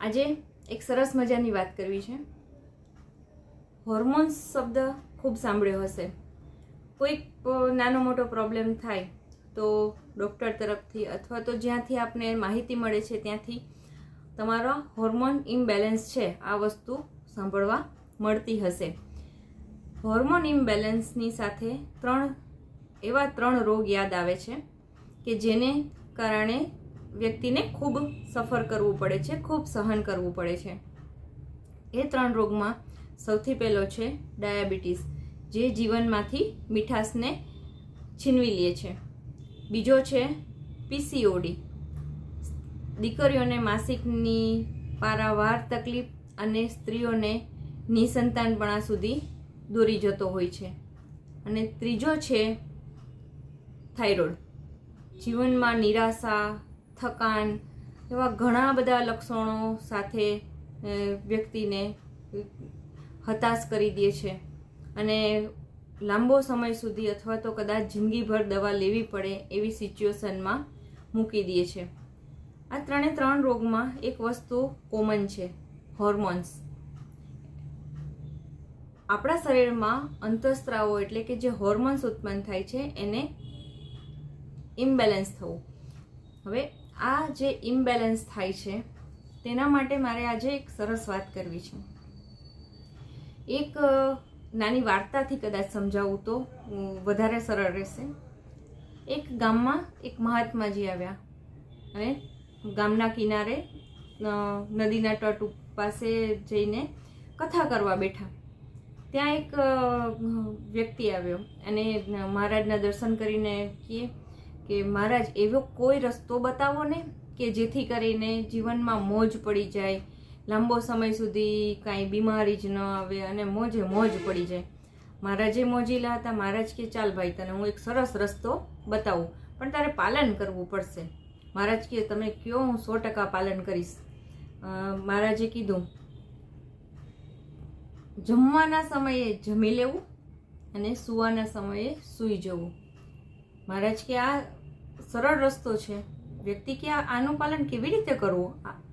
આજે એક સરસ મજાની વાત કરવી છે. હોર્મોન્સ શબ્દ ખૂબ સાંભળ્યો હશે. કોઈક નાનો મોટો પ્રોબ્લેમ થાય તો ડૉક્ટર તરફથી અથવા તો જ્યાંથી આપને માહિતી મળે છે ત્યાંથી તમારો હોર્મોન ઇમ્બેલેન્સ છે આ વસ્તુ સાંભળવા મળતી હશે. હોર્મોન ઇમ્બેલેન્સની સાથે ત્રણ, એવા ત્રણ રોગ યાદ આવે છે કે જેને કારણે વ્યક્તિને ખૂબ સફર કરવું પડે છે, ખૂબ સહન કરવું પડે છે. એ ત્રણ રોગમાં સૌથી પહેલો છે ડાયાબિટીસ, જે જીવનમાંથી મીઠાશને છીનવી લે છે. બીજો છે પીસીઓડી દીકરીઓને માસિકની પારાવાર તકલીફ અને સ્ત્રીઓને નિસંતાનપણા સુધી દોરી જતો હોય છે. અને ત્રીજો છે થાઇરોઇડ. જીવનમાં નિરાશા થકાન એવા ઘણા બધા લક્ષણો સાથે વ્યક્તિને હતાશ કરી દે છે. અને લાંબો સમય સુધી અથવા તો કદાચ જિંદગીભર દવા લેવી પડે એવી સિચ્યુએશનમાં મૂકી દે છે. આ ત્રણે ત્રણ રોગમાં એક વસ્તુ કોમન છે, હોર્મોન્સ. આપણા શરીરમાં અંતઃસ્ત્રાવો એટલે કે જે હોર્મોન્સ ઉત્પન્ન થાય છે, એને ઇમ્બેલેન્સ થવું. હવે આ જે ઇમ્બેલેન્સ થાય છે, તેના માટે મારે આજે એક સરસ વાત કરવી છે. એક નાની વાર્તાથી કદાચ સમજાવું તો વધારે સરળ રહેશે. એક ગામમાં એક મહાત્માજી આવ્યા અને ગામના કિનારે નદીના તટ પાસે જઈને કથા કરવા બેઠા. ત્યાં એક વ્યક્તિ આવ્યો અને મહારાજના દર્શન કરીને કહે કે મહારાજ, એવો કોઈ રસ્તો બતાવો ને કે જેથી કરીને જીવનમાં મોજ પડી જાય, લાંબો સમય સુધી કાંઈ બીમારી જ ન આવે અને મોજે મોજ પડી જાય. મહારાજે મોજીલા હતા, મહારાજ કે ચાલ ભાઈ, તને હું એક સરસ રસ્તો બતાવું, પણ તારે પાલન કરવું પડશે. મહારાજ કે, તમે કયો, હું સો ટકા પાલન કરીશ. મહારાજે કીધું, જમવાના સમયે જમી લેવું અને સૂવાના સમયે સૂઈ જવું. મહારાજ કે, આ સરળ રસ્તો છે. વ્યક્તિ કે આનું પાલન કેવી રીતે કરવું?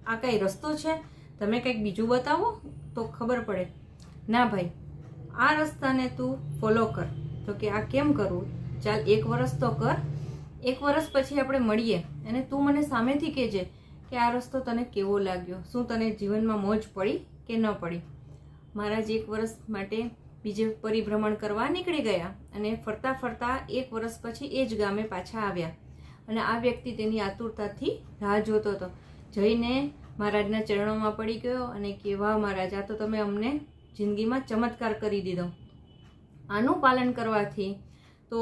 આ કઈ રસ્તો છે? તમે કંઈક બીજું બતાવો તો ખબર પડે. ના ભાઈ, આ રસ્તાને તું ફોલો કર. તો કે આ કેમ કરવું ચાલ એક વરસ તો કર. એક વરસ પછી આપણે મળીએ. અને તું મને સામેથી કહેજે કે આ રસ્તો તને કેવો લાગ્યો? શું તને જીવનમાં મોજ પડી કે ન પડી? મહારાજ એક વર્ષ માટે બીજે પરિભ્રમણ કરવા નીકળી ગયા અને ફરતા ફરતા એક વરસ પછી એ જ ગામે પાછા આવ્યા. અને આ વ્યક્તિ તેની આતુરતાથી રાહ જોતો હતો. જઈને મહારાજના ચરણોમાં પડી ગયો અને કે વાહ મહારાજ, આ તો તમે અમને જિંદગીમાં ચમત્કાર કરી દીધો. આનું પાલન કરવાથી તો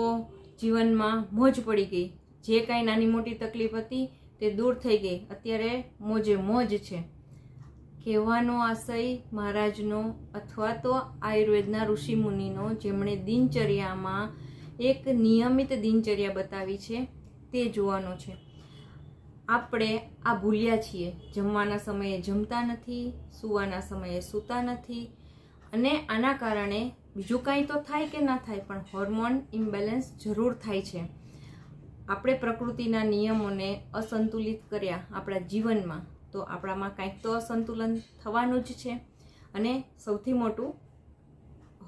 જીવનમાં મોજ પડી ગઈ. જે કાંઈ નાની મોટી તકલીફ હતી તે દૂર થઈ ગઈ. અત્યારે મોજે મોજ છે. કહેવાનો આશય મહારાજનો અથવા તો આયુર્વેદના ઋષિમુનિનો જેમણે દિનચર્યામાં એક નિયમિત દિનચર્યા બતાવી છે તે જોવાનો છે. આપણે આ ભૂલ્યા છીએ. જમવાના સમયે જમતા નથી, સૂવાના સમયે સૂતા નથી અને આના કારણે બીજું કાંઈ તો થાય કે ના થાય, પણ હોર્મોન ઇમ્બેલેન્સ જરૂર થાય છે. આપણે પ્રકૃતિના નિયમોને અસંતુલિત કર્યા આપણા જીવનમાં, તો આપણામાં કાંઈક તો અસંતુલન થવાનું જ છે અને સૌથી મોટું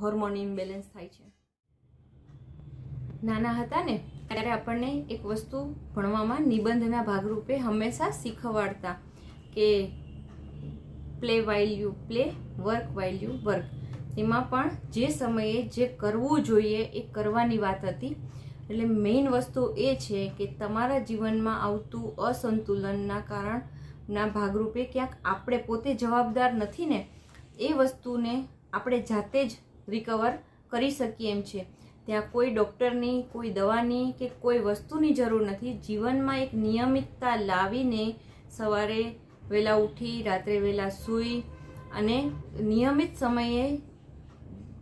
હોર્મોન ઇમ્બેલેન્સ થાય છે. નાના હતા ને, ત્યારે આપણને એક વસ્તુ ભણવામાં નિબંધના ભાગરૂપે હંમેશા શીખવાડતા કે play while you play work while you work એમાં પણ જે સમયે જે કરવું જોઈએ એ કરવાની વાત હતી. એટલે મેઇન વસ્તુ એ છે કે તમારા જીવનમાં આવતું અસંતુલનના કારણના ભાગરૂપે ક્યાંક આપણે પોતે જવાબદાર નથી ને, એ વસ્તુને આપણે જાતે જ રિકવર કરી શકીએ એમ છે. ત્યાં કોઈ ડૉક્ટરની, કોઈ દવાની કે કોઈ વસ્તુની જરૂર નથી. જીવનમાં એક નિયમિતતા લાવીને સવારે વહેલા ઉઠી, રાત્રે વહેલા સૂઈ અને નિયમિત સમયે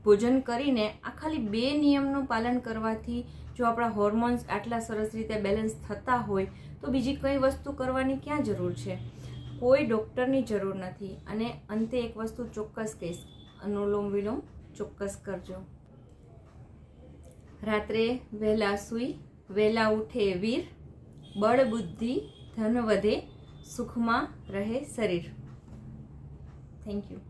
ભોજન કરીને આ ખાલી બે નિયમનું પાલન કરવાથી જો આપણા હોર્મોન્સ આટલા સરસ રીતે બેલેન્સ થતા હોય, તો બીજી કઈ વસ્તુ કરવાની ક્યાં જરૂર છે? કોઈ ડૉક્ટરની જરૂર નથી. અને અંતે એક વસ્તુ ચોક્કસ કહીશ. અનુલોમ વિલોમ ચોક્કસ કરજો. રાત્રે વહેલા સૂઈ, વહેલા ઉઠે વીર, બળ બુદ્ધિ, ધન વધે, સુખમાં રહે શરીર. Thank you